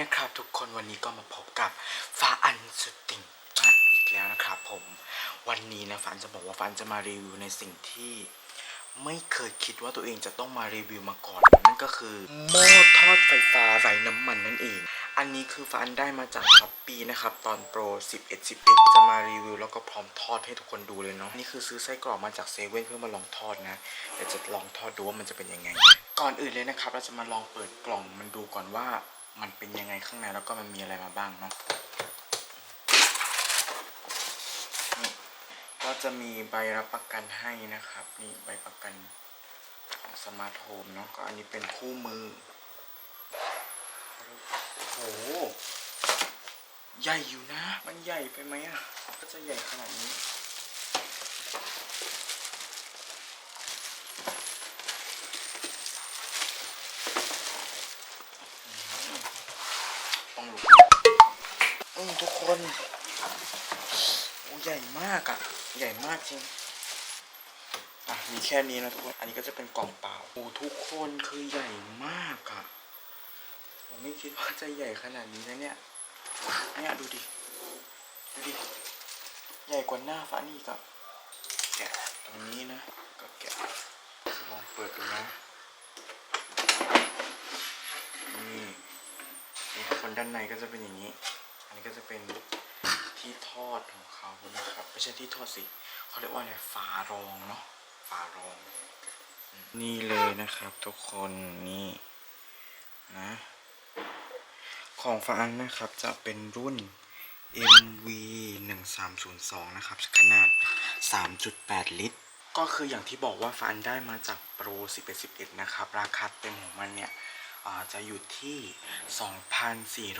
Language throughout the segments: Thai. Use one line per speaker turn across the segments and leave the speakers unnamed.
นะครับ ทุกคนวันนี้ก็มาพบกับฟ้าอันสุดติ่งฟ้าอีกแล้วนะครับผมวันนี้นะฟานจะบอกว่าฟานจะมารีวิวในสิ่งที่ไม่เคยคิดว่าตัวเองจะต้องมารีวิวมาก่อน นั่นก็คือหม้อทอดไฟฟ้าไร้น้ำมันนั่นเอง อันนี้คือฟานได้มาจากช้อปปีนะครับ ตอนโปร 11 11 จะมารีวิว แล้วก็พร้อมทอดให้ทุกคนดูเลยเนาะนี่คือซื้อไส้กรอกมาจากเซเว่นเพื่อมาลองทอดนะเดี๋ยวจะลองทอดดูว่ามันจะเป็นยังไง ก่อนอื่นเลยนะครับ เราจะมาลองเปิดกล่องมันดูก่อนว่า มันเป็นยังไงข้างในแล้วก็มันมีอะไรมาบ้างเนาะนี่ก็จะมีใบรับประกันให้นะครับ นี่ใบประกันของสมาร์ทโฮมเนาะก็อันนี้เป็นคู่มือโอ้โห ใหญ่อยู่นะ มันใหญ่ไปไหมอะ ก็จะใหญ่ขนาดนี้ ต้องลุกอืม ทุกคนโอ้ใหญ่มากอะใหญ่มากจริง อะ มีแค่นี้นะทุกคน อันนี้ก็จะเป็นกล่องเปล่า โอ้ทุกคนคือใหญ่มากอะผมไม่คิดว่าจะใหญ่ขนาดนี้นะเนี่ย เนี่ยดูดิ ดูดิ ใหญ่กว่าหน้าฟ้านี่ก็แกะตรงนี้นะ ก็แกะจะลองเปิดดูนะนี่นี่ทุกคนด้านในก็จะเป็นอย่างนี้ จะเป็นที่ทอดของเขานะครับ ไม่ใช่ที่ทอดสิเขาเรียกว่าอะไรฝารองเนาะฝารอง นี่เลยนะครับทุกคนนี่นะของฝานนะครับจะเป็นรุ่น MV 1302นะครับ ขนาด 3.8 ลิตร ก็คืออย่างที่บอกว่าฟันได้มาจากโปร1111 นะครับ ราคาเต็มของมันเนี่ย จะอยู่ที่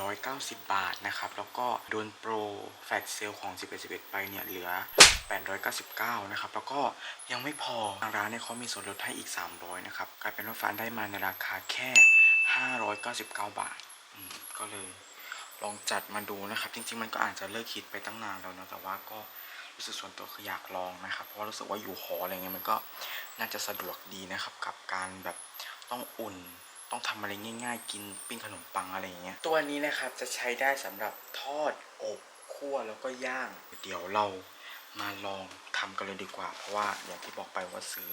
2,490 บาทนะครับ แล้วก็โดนโปรแฟลชเซลของ 1111 ไปเนี่ยเหลือ 899 นะครับ แล้วก็ยังไม่พอทางร้านเนี่ยเขามีส่วนลดให้อีก 300 นะครับ กลายเป็นว่าฟันได้มาในราคาแค่ 599 บาท ก็เลยลองจัดมาดูนะครับ จริง ๆ มันก็อาจจะเลิกคิดไปตั้งนานแล้วนะ แต่ว่าก็รู้สึกส่วนตัวคืออยากลองนะครับ เพราะรู้สึกว่าอยู่หออะไรเงี้ยมันก็น่าจะสะดวกดีนะครับ กับการแบบต้องอุ่น ต้องทำอะไรง่าย ๆ กินปิ้งขนมปังอะไรอย่างเงี้ยตัวนี้นะครับจะใช้ได้สำหรับทอดอบคั่วแล้วก็ย่าง เดี๋ยวเรามาลองทำกันเลยดีกว่า เพราะว่าอย่างที่บอกไปว่าซื้อ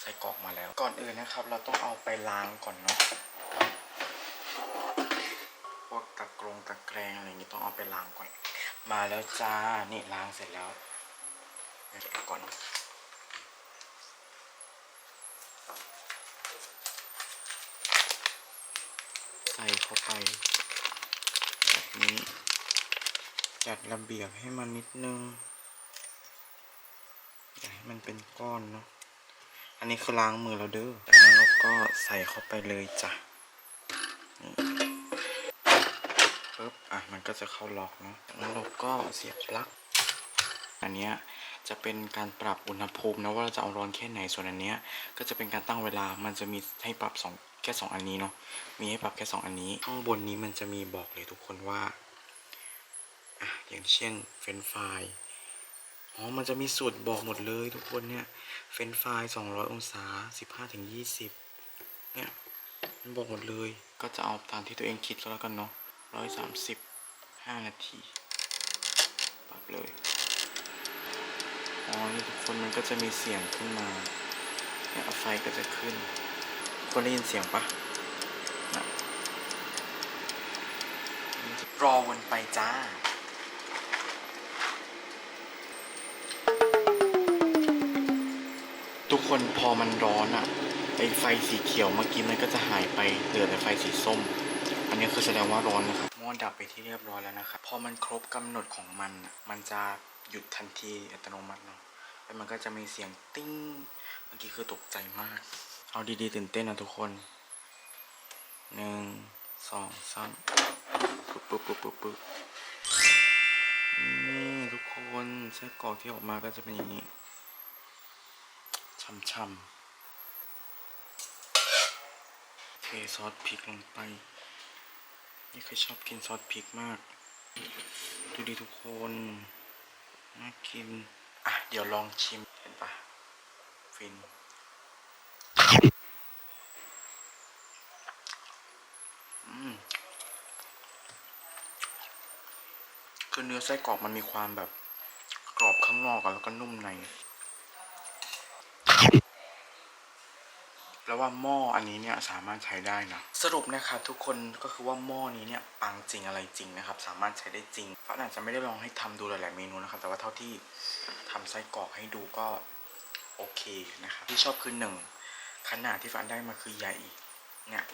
ไส้กรอกมาแล้ว ก่อนอื่นนะครับ เราต้องเอาไปล้างก่อนเนาะพวกตะกรงตะแกรงอะไรอย่างงี้ต้องเอาไปล้างก่อน มาแล้วจ้านี่ล้างเสร็จแล้วเดี๋ยวก่อน ส่เข้าไปแบบนี้ จัดระเบียบให้มันนิดนึงอย่าให้มันเป็นก้อนเนาะอันนี้คือล้างมือแล้วเด้อจากนั้นเราก็ใส่เข้าไปเลยจ้ะปึ๊บอะมันก็จะเข้าล็อกเนาะจากนั้นเราก็เสียบปลั๊กอันเนี้ยจะเป็นการปรับอุณหภูมินะว่าเราจะเอาร้อนแค่ไหนส่วนอันเนี้ยก็จะเป็นการตั้งเวลามันจะมีให้ปรับสอง แค่สองอันนี้เนาะมีให้ปรับแค่สองอันนี้ข้างบนนี้มันจะมีบอกเลยทุกคนว่าอะอย่างเช่นเฟรนฟอ๋อมันจะมีสูตรบอกหมดเลยทุกคนเนี่ยเฟรนฟราย200องศา15ถึง20เนี่ยมันบอกหมดเลยก็จะเอาตามที่ตัวเองคิดก็แล้วกันเนาะ130 5นาทีปรับเลยอ๋อนี่ทุกคนมันก็จะมีเสียงขึ้นมาเนี่ยไฟก็จะขึ้น คนได้ยินเสียงปะรอวนไปจ้าทุกคนพอมันร้อนอะไอไฟสีเขียวเมื่อกี้มันก็จะหายไปเหลือแต่ไฟสีส้ม อันนี้คือแสดงว่าร้อนนะครับม้อดับไปที่เรียบร้อยแล้วนะครับพอมันครบกำหนดของมัน มันจะหยุดทันทีอัตโนมัติเนาะแล้วมันก็จะมีเสียงติ้งเมื่อกี้คือตกใจมาก เอาดีๆตื่นเต้นนะทุกคนหนึ่งสองสามปึ๊บปึ๊บปึ๊บปึ๊บปึ๊บนี่ทุกคนไส้กรอกที่ออกมาก็จะเป็นอย่างนี้ช่ำๆเทซอสพริกลงไป นี่เคยชอบกินซอสพริกมาก ดูดีทุกคน น่ากิน อะ เดี๋ยวลองชิมเห็นปะฟิน คือเนื้อไส้กรอกมันมีความแบบ กรอบข้างนอกแล้วก็นุ่มใน แล้วว่าหม้ออันนี้เนี่ยสามารถใช้ได้นะ สรุปนะครับทุกคนก็คือว่าหม้อนี้เนี่ยปังจริงอะไรจริงนะครับ สามารถใช้ได้จริงฟ้าอาจจะไม่ได้ลองให้ทำดูหลายๆเมนูนะครับ แต่ว่าเท่าที่ทำไส้กรอกให้ดูก็โอเคนะครับที่ชอบคือหนึ่ง ขนาดที่ฟ้าได้มาคือใหญ่เนี่ย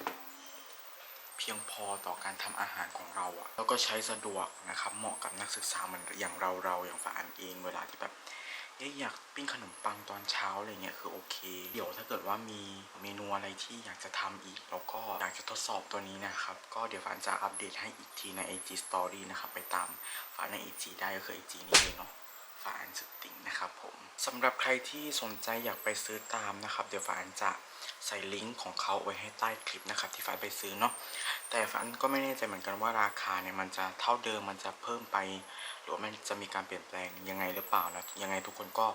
เพียงพอต่อการทำอาหารของเราอะแล้วก็ใช้สะดวกนะครับ เหมาะกับนักศึกษาเหมือนอย่างเราเราอย่างฟ้าอันเองเวลาที่แบบอยากปิ้งขนมปังตอนเช้าอะไรเงี้ยคือโอเค เดี๋ยวถ้าเกิดว่ามีเมนูอะไรที่อยากจะทำอีก แล้วก็อยากจะทดสอบตัวนี้นะครับ ก็เดี๋ยวฟานจะอัปเดตให้อีกทีใน IG Story นะครับ ไปตามฟานใน IG ได้ก็คือ IG นี้เลยเนาะฟานสติง ครับผมสำหรับใครที่สนใจอยากไปซื้อตามนะครับ เดี๋ยวฟานจะ ใส่ลิงก์ของเขาไว้ให้ใต้คลิปนะครับที่ฟานไปซื้อเนาะแต่ฟานก็ไม่แน่ใจเหมือนกันว่าราคาเนี่ยมันจะเท่าเดิมมันจะเพิ่มไป หรือว่ามันจะมีการเปลี่ยนแปลงยังไงหรือเปล่านะยังไงทุกคนก็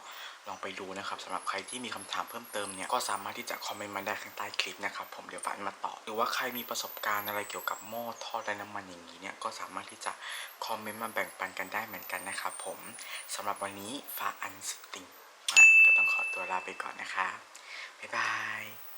ลองไปดูนะครับสำหรับใครที่มีคำถามเพิ่มเติมเนี่ยก็สามารถที่จะคอมเมนต์มาได้ข้างใต้คลิปนะครับผมเดี๋ยวฝันมาตอบหรือว่าใครมีประสบการณ์อะไรเกี่ยวกับหม้อทอดไร้น้ำมันอย่างนี้เนี่ยก็สามารถที่จะคอมเมนต์มาแบ่งปันกันได้เหมือนกันนะครับผมสำหรับวันนี้ฟ้าอันสติงก็ต้องขอตัวลาไปก่อนนะคะบ๊ายบาย